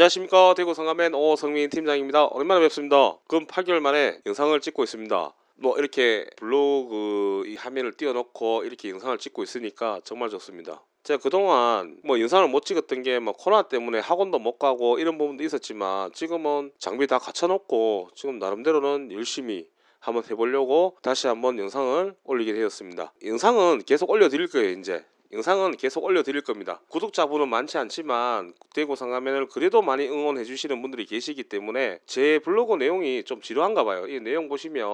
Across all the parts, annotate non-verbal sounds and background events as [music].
네, 안녕하십니까. 대구 성가맨 오성민 팀장입니다. 오랜만에 뵙습니다. 근 8개월 만에 영상을 찍고 있습니다. 뭐 이렇게 블로그 이 화면을 띄워놓고 이렇게 영상을 찍고 있으니까 정말 좋습니다. 제가 그동안 뭐 영상을 못 찍었던 게 뭐 코로나 때문에 학원도 못 가고 이런 부분도 있었지만 지금은 장비 다 갖춰놓고 지금 나름대로는 열심히 한번 해보려고 다시 한번 영상을 올리게 되었습니다. 영상은 계속 올려드릴 거예요, 이제. 영상은 계속 올려드릴 겁니다. 구독자분은 많지 않지만 대구 상가면을 그래도 많이 응원해 주시는 분들이 계시기 때문에 제 블로그 내용이 좀 지루한가 봐요. 이 내용 보시면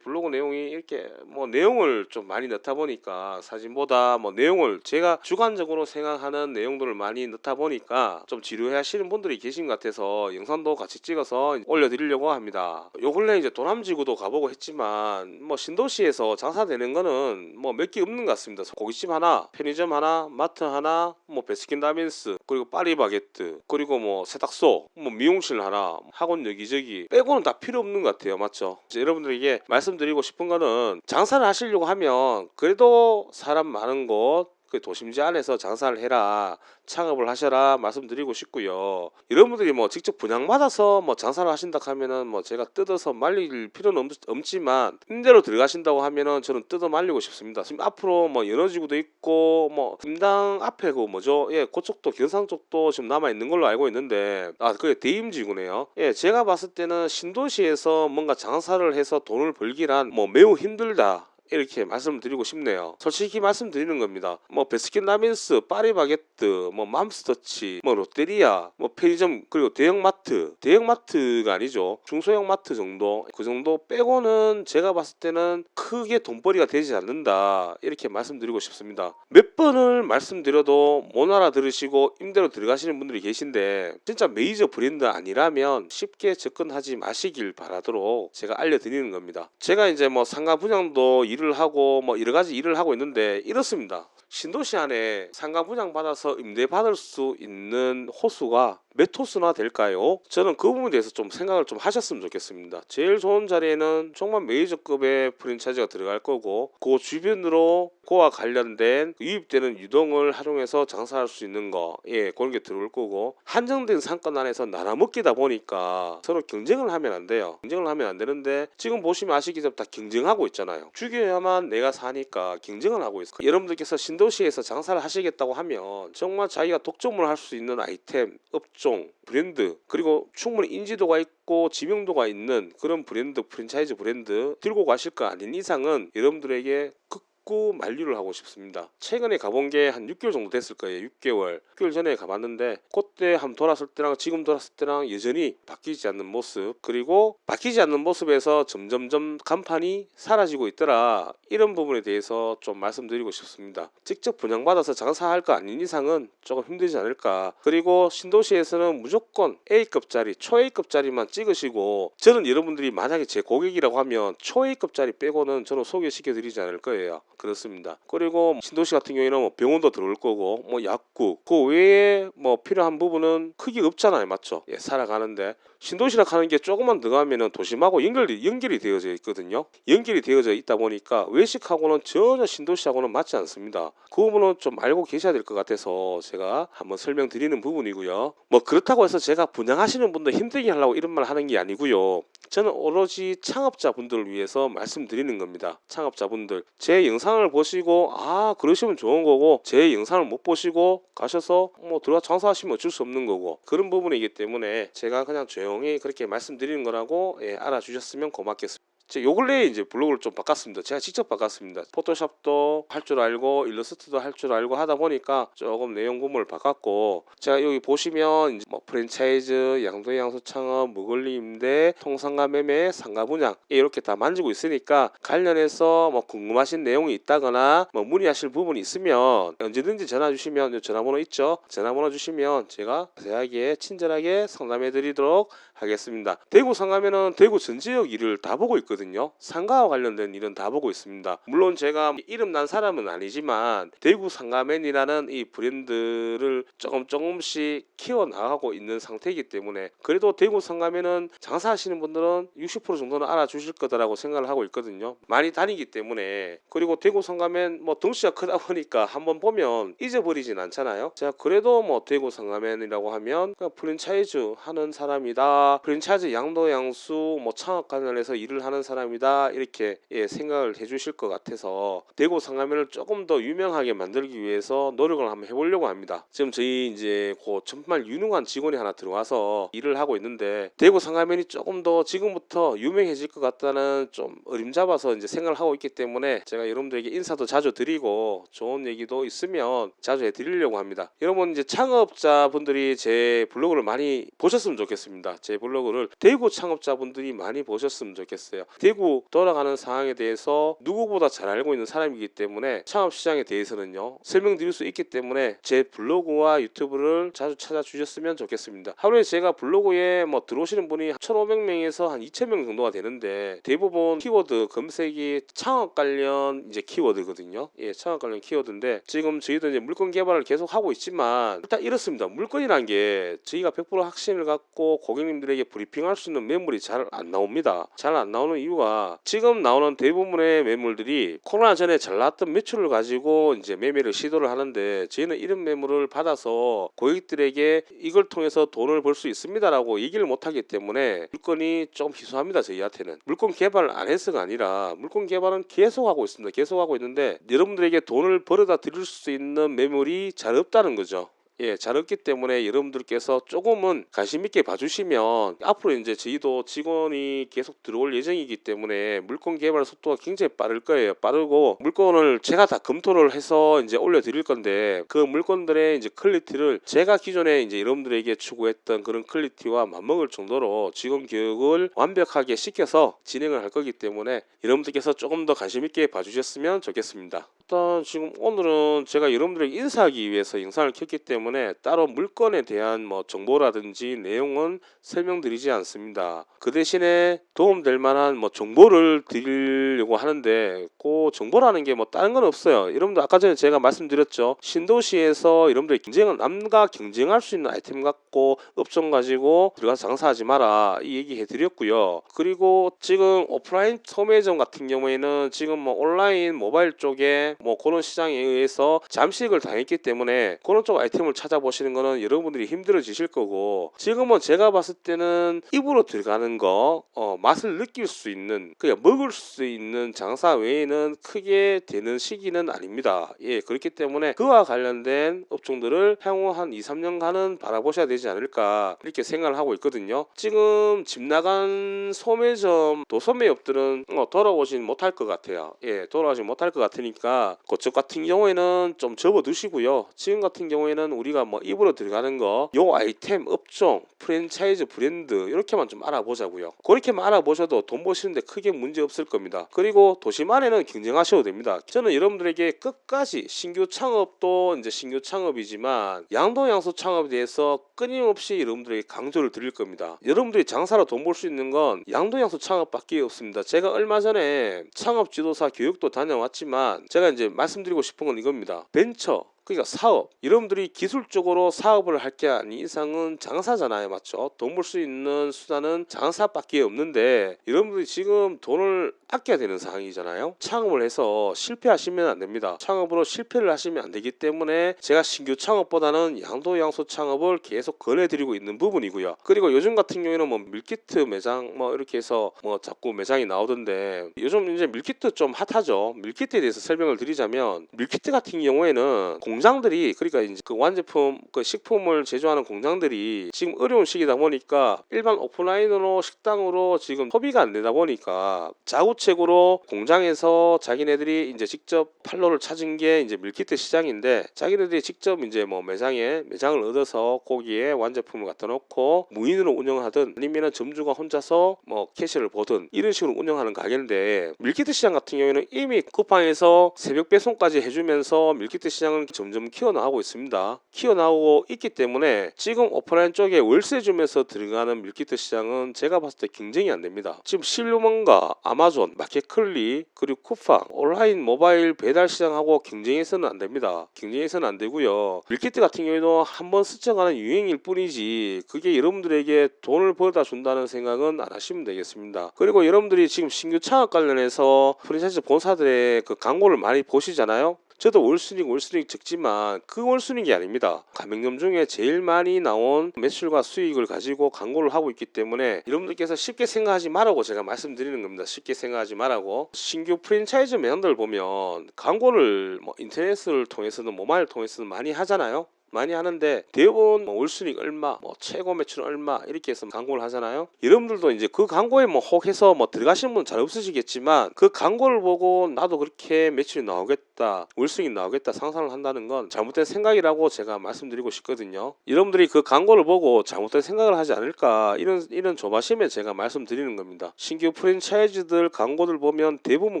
블로그 내용이 이렇게 뭐 내용을 좀 많이 넣다 보니까 사진보다 뭐 내용을 제가 주관적으로 생각하는 내용들을 많이 넣다 보니까 좀 지루해 하시는 분들이 계신 것 같아서 영상도 같이 찍어서 올려드리려고 합니다. 요 근래 이제 도남지구도 가보고 했지만 뭐 신도시에서 장사되는 거는 뭐 몇 개 없는 것 같습니다. 고깃집 하나, 편의점 하나, 마트 하나, 뭐 베스킨라빈스, 그리고 파리바게뜨, 그리고 뭐 세탁소, 뭐 미용실 하나, 학원 여기저기 빼고는 다 필요 없는 것 같아요. 맞죠? 여러분들에게 말씀드리고 싶은 거는 장사를 하시려고 하면 그래도 사람 많은 곳, 그 도심지 안에서 장사를 해라 창업을 하셔라 말씀드리고 싶고요. 여러분들이 뭐 직접 분양 받아서 뭐 장사를 하신다 하면은 뭐 제가 뜯어서 말릴 필요는 없, 지만 임대로 들어가신다고 하면은 저는 뜯어 말리고 싶습니다. 지금 앞으로 뭐 연어지구도 있고 뭐 김당 앞에 그 뭐죠? 예 그쪽도 경상 쪽도 지금 남아 있는 걸로 알고 있는데 아 그게 대임지구네요. 예 제가 봤을 때는 신도시에서 뭔가 장사를 해서 돈을 벌기란 뭐 매우 힘들다 이렇게 말씀을 드리고 싶네요. 솔직히 말씀드리는 겁니다. 뭐 베스킨라빈스, 파리바게뜨, 뭐 맘스터치, 뭐 롯데리아, 뭐 편의점 그리고 대형마트, 대형마트가 아니죠. 중소형 마트 정도 그 정도 빼고는 제가 봤을 때는 크게 돈벌이가 되지 않는다 이렇게 말씀드리고 싶습니다. 몇 번을 말씀드려도 못 알아들으시고 임대로 들어가시는 분들이 계신데 진짜 메이저 브랜드 아니라면 쉽게 접근하지 마시길 바라도록 제가 알려드리는 겁니다. 제가 이제 뭐 상가 분양도 일을 하고 뭐 여러 가지 일을 하고 있는데 이렇습니다. 신도시 안에 상가 분양 받아서 임대 받을 수 있는 호수가 몇 호수나 될까요? 저는 그 부분에 대해서 좀 생각을 좀 하셨으면 좋겠습니다. 제일 좋은 자리에는 정말 메이저급의 프랜차이즈가 들어갈 거고 그 주변으로 그와 관련된 유입되는 유동을 활용해서 장사할 수 있는 거, 예, 그런 게 들어올 거고 한정된 상권 안에서 나눠먹기다 보니까 서로 경쟁을 하면 안 돼요. 경쟁을 하면 안 되는데 지금 보시면 아시기처럼 다 경쟁하고 있잖아요. 죽여야만 내가 사니까 경쟁을 하고 있어요. 여러분들께서 신도시에서 장사를 하시겠다고 하면 정말 자기가 독점을 할 수 있는 아이템, 업종, 브랜드 그리고 충분히 인지도가 있고 지명도가 있는 그런 브랜드 프랜차이즈 브랜드 들고 가실 거 아닌 이상은 여러분들에게 극 구 만류를 하고 싶습니다. 최근에 가본 게 한 6개월 정도 됐을 거예요. 6개월. 6개월 전에 가봤는데 그때 한번 돌았을 때랑 지금 돌았을 때랑 여전히 바뀌지 않는 모습 그리고 바뀌지 않는 모습에서 점점점 간판이 사라지고 있더라. 이런 부분에 대해서 좀 말씀드리고 싶습니다. 직접 분양받아서 장사할 거 아닌 이상은 조금 힘들지 않을까. 그리고 신도시에서는 무조건 A급짜리, 초-A급짜리만 찍으시고 저는 여러분들이 만약에 제 고객이라고 하면 초-A급짜리 빼고는 저는 소개시켜 드리지 않을 거예요. 그렇습니다. 그리고 신도시 같은 경우에는 뭐 병원도 들어올 거고 뭐 약국 그 외에 뭐 필요한 부분은 크게 없잖아요. 맞죠? 예, 살아가는데 신도시라 하는 게 조금만 더 가면은 도심하고 연결이 연결이 되어져 있거든요. 연결이 되어져 있다 보니까 외식하고는 전혀 신도시하고는 맞지 않습니다. 그 부분은 좀 알고 계셔야 될 것 같아서 제가 한번 설명드리는 부분이고요. 뭐 그렇다고 해서 제가 분양하시는 분들 힘들게 하려고 이런 말 하는 게 아니고요. 저는 오로지 창업자분들을 위해서 말씀드리는 겁니다. 창업자분들 제 영상을 보시고 아 그러시면 좋은 거고 제 영상을 못 보시고 가셔서 뭐 들어가 장사하시면 어쩔 수 없는 거고 그런 부분이기 때문에 제가 그냥 조용히 그렇게 말씀드리는 거라고 예, 알아주셨으면 고맙겠습니다. 제가 요 근래에 이제 블로그를 좀 바꿨습니다. 제가 직접 바꿨습니다. 포토샵도 할 줄 알고 일러스트도 할 줄 알고 하다 보니까 조금 내용 부분을 바꿨고 제가 여기 보시면 이제 뭐 프랜차이즈, 양도 양수 창업, 무걸리 임대, 통상가 매매, 상가 분양 이렇게 다 만지고 있으니까 관련해서 뭐 궁금하신 내용이 있다거나 뭐 문의하실 부분이 있으면 언제든지 전화 주시면 요 전화번호 있죠. 전화번호 주시면 제가 자세하게 친절하게 상담해 드리도록 하겠습니다. 대구 상가면은 대구 전 지역 일을 다 보고 있거든요. 상가와 관련된 일은 다 보고 있습니다. 물론 제가 이름 난 사람은 아니지만 대구 상가맨이라는 이 브랜드를 조금 조금씩 키워 나가고 있는 상태이기 때문에 그래도 대구 상가맨은 장사하시는 분들은 60% 정도는 알아주실 거다라고 생각을 하고 있거든요. 많이 다니기 때문에 그리고 대구 상가맨 뭐 덩치가 크다 보니까 한번 보면 잊어버리진 않잖아요. 자 그래도 뭐 대구 상가맨이라고 하면 프랜차이즈 하는 사람이다. 프랜차이즈 양도 양수 뭐 창업 관련해서 일을 하는 사람이다. 이렇게 예, 생각을 해주실 것 같아서 대구 상가맨을 조금 더 유명하게 만들기 위해서 노력을 한번 해보려고 합니다. 지금 저희 이제 그 정말 유능한 직원이 하나 들어와서 일을 하고 있는데 대구 상가맨이 조금 더 지금부터 유명해질 것 같다는 좀 어림잡아서 이제 생각을 하고 있기 때문에 제가 여러분들에게 인사도 자주 드리고 좋은 얘기도 있으면 자주 해드리려고 합니다. 여러분 이제 창업자분들이 제 블로그를 많이 보셨으면 좋겠습니다. 제 블로그를 대구 창업자분들이 많이 보셨으면 좋겠어요. 대구 돌아가는 상황에 대해서 누구보다 잘 알고 있는 사람이기 때문에 창업 시장에 대해서는요 설명드릴 수 있기 때문에 제 블로그와 유튜브를 자주 찾아주셨으면 좋겠습니다. 하루에 제가 블로그에 뭐 들어오시는 분이 1,500명에서 한 2,000명 정도가 되는데 대부분 키워드 검색이 창업 관련 이제 키워드거든요. 예, 창업 관련 키워드인데 지금 저희도 이제 물건 개발을 계속 하고 있지만 일단 이렇습니다. 물건이란 게 저희가 100% 확신을 갖고 고객님들 에게 브리핑할 수 있는 매물이 잘 안 나옵니다. 잘 안 나오는 이유가 지금 나오는 대부분의 매물들이 코로나 전에 잘 나왔던 매출을 가지고 이제 매매를 시도를 하는데 저희는 이런 매물을 받아서 고객들에게 이걸 통해서 돈을 벌 수 있습니다라고 얘기를 못 하기 때문에 물건이 좀 희소합니다 저희한테는. 물건 개발을 안 해서가 아니라 물건 개발은 계속 하고 있습니다. 계속 하고 있는데 여러분들에게 돈을 벌어다 드릴 수 있는 매물이 잘 없다는 거죠 예, 잘 없기 때문에 여러분들께서 조금은 관심 있게 봐주시면 앞으로 이제 저희도 직원이 계속 들어올 예정이기 때문에 물건 개발 속도가 굉장히 빠를 거예요. 빠르고 물건을 제가 다 검토를 해서 이제 올려드릴 건데 그 물건들의 이제 퀄리티를 제가 기존에 이제 여러분들에게 추구했던 그런 퀄리티와 맞먹을 정도로 직원 교육을 완벽하게 시켜서 진행을 할 거기 때문에 여러분들께서 조금 더 관심 있게 봐주셨으면 좋겠습니다. 일단 지금 오늘은 제가 여러분들에게 인사하기 위해서 영상을 켰기 때문에 따로 물건에 대한 뭐 정보라든지 내용은 설명드리지 않습니다. 그 대신에 도움될 만한 뭐 정보를 드리려고 하는데 그 정보라는 게 뭐 다른 건 없어요. 여러분들 아까 전에 제가 말씀드렸죠. 신도시에서 여러분들이 경쟁은 남과 경쟁할 수 있는 아이템 갖고 업종 가지고 들어가서 장사하지 마라 이 얘기 해드렸고요. 그리고 지금 오프라인 소매점 같은 경우에는 지금 뭐 온라인 모바일 쪽에 뭐 그런 시장에 의해서 잠식을 당했기 때문에 그런 쪽 아이템을 찾아보시는 거는 여러분들이 힘들어지실 거고 지금은 제가 봤을 때는 입으로 들어가는 거 어, 맛을 느낄 수 있는 그냥 먹을 수 있는 장사 외에는 크게 되는 시기는 아닙니다. 예 그렇기 때문에 그와 관련된 업종들을 향후 한 2, 3년간은 바라보셔야 되지 않을까 이렇게 생각을 하고 있거든요. 지금 집 나간 소매점 도소매업들은 어, 돌아오진 못할 것 같아요. 예 돌아오지 못할 것 같으니까 그쪽 같은 경우에는 좀 접어두시고요. 지금 같은 경우에는 우리 가 뭐 입으로 들어가는 거, 요 아이템, 업종, 프랜차이즈, 브랜드 이렇게만 좀 알아보자고요. 그렇게만 알아보셔도 돈 버시는데 크게 문제 없을 겁니다. 그리고 도심 안에는 경쟁하셔도 됩니다. 저는 여러분들에게 끝까지 신규 창업도 이제 신규 창업이지만 양도 양소 창업에 대해서 끊임없이 여러분들에게 강조를 드릴 겁니다. 여러분들이 장사로 돈 벌 수 있는 건 양도 양소 창업밖에 없습니다. 제가 얼마 전에 창업 지도사 교육도 다녀왔지만 제가 이제 말씀드리고 싶은 건 이겁니다. 벤처 그러니까 사업. 여러분들이 기술적으로 사업을 할 게 아닌 이상은 장사잖아요. 맞죠? 돈 벌 수 있는 수단은 장사밖에 없는데 여러분들이 지금 돈을 아껴야 되는 상황이잖아요. 창업을 해서 실패하시면 안 됩니다. 창업으로 실패를 하시면 안 되기 때문에 제가 신규 창업보다는 양도양소 창업을 계속 권해드리고 있는 부분이고요. 그리고 요즘 같은 경우에는 뭐 밀키트 매장 뭐 이렇게 해서 뭐 자꾸 매장이 나오던데 요즘 이제 밀키트 좀 핫하죠. 밀키트에 대해서 설명을 드리자면 밀키트 같은 경우에는 공 장들이 그러니까 이제 그 완제품 그 식품을 제조하는 공장들이 지금 어려운 시기다 보니까 일반 오프라인으로 식당으로 지금 소비가 안 되다 보니까 자구책으로 공장에서 자기네들이 이제 직접 판로를 찾은 게 이제 밀키트 시장인데 자기네들이 직접 이제 뭐 매장에 매장을 얻어서 거기에 완제품을 갖다 놓고 무인으로 운영하든 아니면은 점주가 혼자서 뭐 캐시를 보든 이런 식으로 운영하는 가게인데 밀키트 시장 같은 경우에는 이미 쿠팡에서 새벽 배송까지 해주면서 밀키트 시장은 점 점점 키워나가고 있습니다. 키워나오고 있기 때문에 지금 오프라인 쪽에 월세 주면서 들어가는 밀키트 시장은 제가 봤을 때 경쟁이 안 됩니다. 지금 실루먼과 아마존, 마켓클리 그리고 쿠팡 온라인 모바일 배달 시장하고 경쟁해서는 안 됩니다. 경쟁해서는 안 되고요. 밀키트 같은 경우에도 한번 스쳐가는 유행일 뿐이지 그게 여러분들에게 돈을 벌다 준다는 생각은 안 하시면 되겠습니다. 그리고 여러분들이 지금 신규 창업 관련해서 프랜차이즈 본사들의 그 광고를 많이 보시잖아요. 저도 월순익 월순익 적지만 그 월순익이 아닙니다. 가맹점 중에 제일 많이 나온 매출과 수익을 가지고 광고를 하고 있기 때문에 여러분들께서 쉽게 생각하지 말라고 제가 말씀드리는 겁니다. 쉽게 생각하지 말라고 신규 프랜차이즈 매장들 보면 광고를 뭐 인터넷을 통해서는 모바일 통해서는 많이 하잖아요. 많이 하는데 대부분 뭐 월순익 얼마, 뭐 최고 매출 얼마 이렇게 해서 광고를 하잖아요. 여러분들도 이제 그 광고에 뭐 혹해서 뭐 들어가시는 분 잘 없으시겠지만 그 광고를 보고 나도 그렇게 매출이 나오겠다, 월순익 나오겠다 상상을 한다는 건 잘못된 생각이라고 제가 말씀드리고 싶거든요. 여러분들이 그 광고를 보고 잘못된 생각을 하지 않을까 이런 이런 조바심에 제가 말씀드리는 겁니다. 신규 프랜차이즈들 광고들 보면 대부분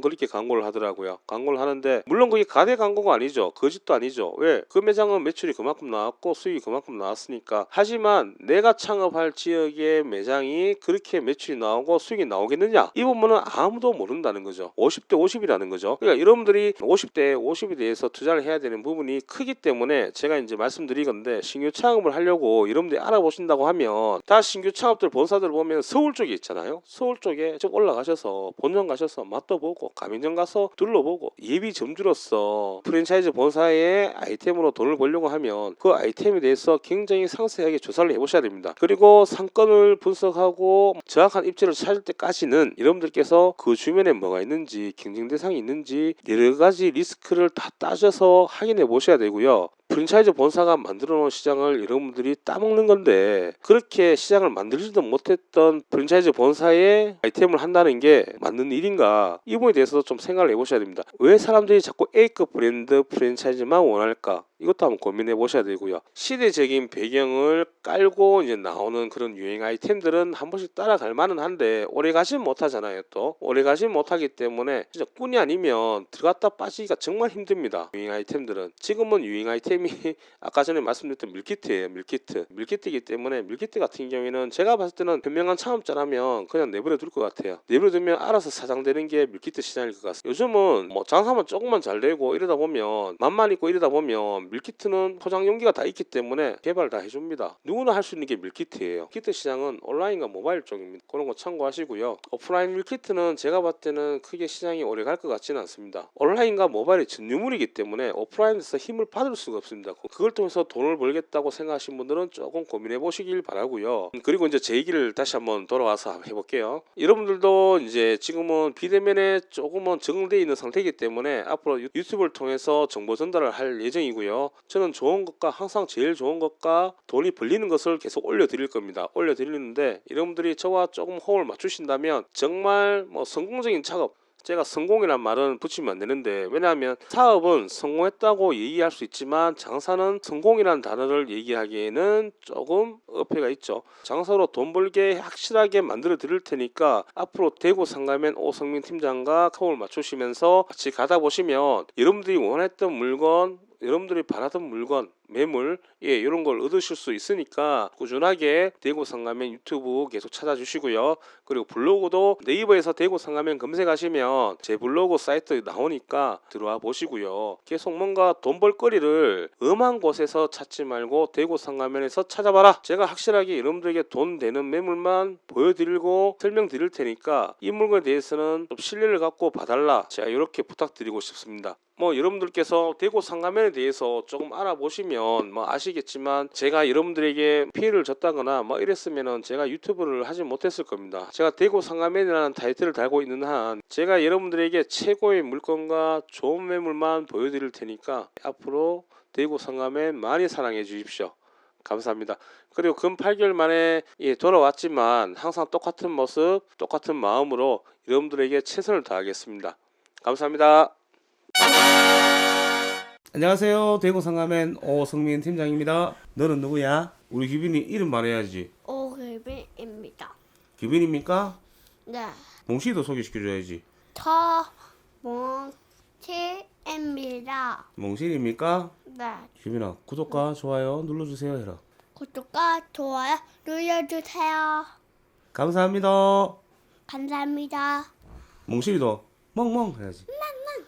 그렇게 광고를 하더라고요. 광고를 하는데 물론 그게 가대 광고가 아니죠. 거짓도 아니죠. 왜? 그 매장은 매출이 그만큼 나왔고 수익이 그만큼 나왔으니까. 하지만 내가 창업할 지역의 매장이 그렇게 매출이 나오고 수익이 나오겠느냐? 이 부분은 아무도 모른다는 거죠. 50대 50이라는 거죠. 그러니까 여러분들이 50대 50에 대해서 투자를 해야 되는 부분이 크기 때문에 제가 이제 말씀드리건데 신규 창업을 하려고 여러분들이 알아보신다고 하면 다 신규 창업들 본사들 보면 서울 쪽에 있잖아요. 서울 쪽에 좀 올라가셔서 본점 가셔서 맛도 보고 가맹점 가서 둘러보고 예비 점주로서 프랜차이즈 본사의 아이템으로 돈을 벌려고 하면 그 아이템에 대해서 굉장히 상세하게 조사를 해보셔야 됩니다. 그리고 상권을 분석하고 정확한 입지를 찾을 때까지는 여러분들께서 그 주변에 뭐가 있는지 경쟁 대상이 있는지 여러 가지 리스크를 다 따져서 확인해 보셔야 되고요. 프랜차이즈 본사가 만들어 놓은 시장을 여러분들이 따먹는 건데 그렇게 시장을 만들지도 못했던 프랜차이즈 본사의 아이템을 한다는 게 맞는 일인가? 이 부분에 대해서도 좀 생각을 해보셔야 됩니다. 왜 사람들이 자꾸 A급 브랜드 프랜차이즈만 원할까? 이것도 한번 고민해 보셔야 되고요. 시대적인 배경을 깔고 이제 나오는 그런 유행 아이템들은 한 번씩 따라갈 만은 한데 오래 가진 못하잖아요 또. 오래 가진 못하기 때문에 진짜 꾼이 아니면 들어갔다 빠지기가 정말 힘듭니다 유행 아이템들은. 지금은 유행 아이템 이 [laughs] 아까 전에 말씀드렸던 밀키트예요 밀키트. 밀키트이기 때문에 밀키트 같은 경우에는 제가 봤을 때는 현명한 창업자라면 그냥 내버려 둘 것 같아요. 내버려 두면 알아서 사장되는 게 밀키트 시장일 것 같습니다. 요즘은 뭐 장사만 조금만 잘 되고 이러다 보면 맛만 있고 이러다 보면 밀키트는 포장 용기가 다 있기 때문에 개발 다 해줍니다. 누구나 할 수 있는 게 밀키트예요. 밀키트 시장은 온라인과 모바일 쪽입니다. 그런 거 참고하시고요. 오프라인 밀키트는 제가 봤을 때는 크게 시장이 오래 갈 것 같지는 않습니다. 온라인과 모바일이 전유물이기 때문에 오프라인에서 힘을 받을 수가 없 습니다. 그걸 통해서 돈을 벌겠다고 생각하신 분들은 조금 고민해 보시길 바라고요. 음, 그리고 이제 제 얘기를 다시 한번 돌아와서 해볼게요. 여러분들도 이제 지금은 비대면에 조금은 적응되어 있는 상태이기 때문에 앞으로 유- 유튜브를 통해서 정보 전달을 할 예정이고요. 저는 좋은 것과 항상 제일 좋은 것과 돈이 벌리는 것을 계속 올려드릴 겁니다. 올려드리는데 여러분들이 저와 조금 호흡을 맞추신다면 정말 뭐 성공적인 작업 제가 성공이란 말은 붙이면 안 되는데 왜냐하면 사업은 성공했다고 얘기할 수 있지만 장사는 성공이라는 단어를 얘기하기에는 조금 어폐가 있죠. 장사로 돈 벌게 확실하게 만들어 드릴 테니까 앞으로 대구 상가면 오성민 팀장과 호흡을 맞추시면서 같이 가다 보시면 여러분들이 원했던 물건 여러분들이 바라던 물건, 매물, 예, 이런 걸 얻으실 수 있으니까 꾸준하게 대구 상가면 유튜브 계속 찾아주시고요. 그리고 블로그도 네이버에서 대구 상가면 검색하시면 제 블로그 사이트 나오니까 들어와 보시고요. 계속 뭔가 돈 벌거리를 엄한 곳에서 찾지 말고 대구 상가면에서 찾아봐라. 제가 확실하게 여러분들에게 돈 되는 매물만 보여드리고 설명드릴 테니까 이 물건에 대해서는 좀 신뢰를 갖고 봐달라. 제가 이렇게 부탁드리고 싶습니다. 뭐 여러분들께서 대구 상가면에 대해서 조금 알아보시면 뭐 아시겠지만 제가 여러분들에게 피해를 줬다거나 뭐 이랬으면은 제가 유튜브를 하지 못했을 겁니다. 제가 대구 상가면이라는 타이틀을 달고 있는 한 제가 여러분들에게 최고의 물건과 좋은 매물만 보여드릴 테니까 앞으로 대구 상가면 많이 사랑해 주십시오. 감사합니다. 그리고 근 8개월 만에 예, 돌아왔지만 항상 똑같은 모습, 똑같은 마음으로 여러분들에게 최선을 다하겠습니다. 감사합니다. 안녕하세요. 대구 상가면 오성민 팀장입니다. 너는 누구야? 우리 규빈이 이름 말해야지. 오글빈입니다. 규빈입니까? 네. 몽씨도 소개시켜줘야지. 저 몽치입니다. 몽실입니까? 네. 규민아 구독과 좋아요 눌러주세요 해라. 구독과 좋아요 눌러주세요. 감사합니다. 감사합니다. 몽실이도 멍멍 해야지. 멍멍.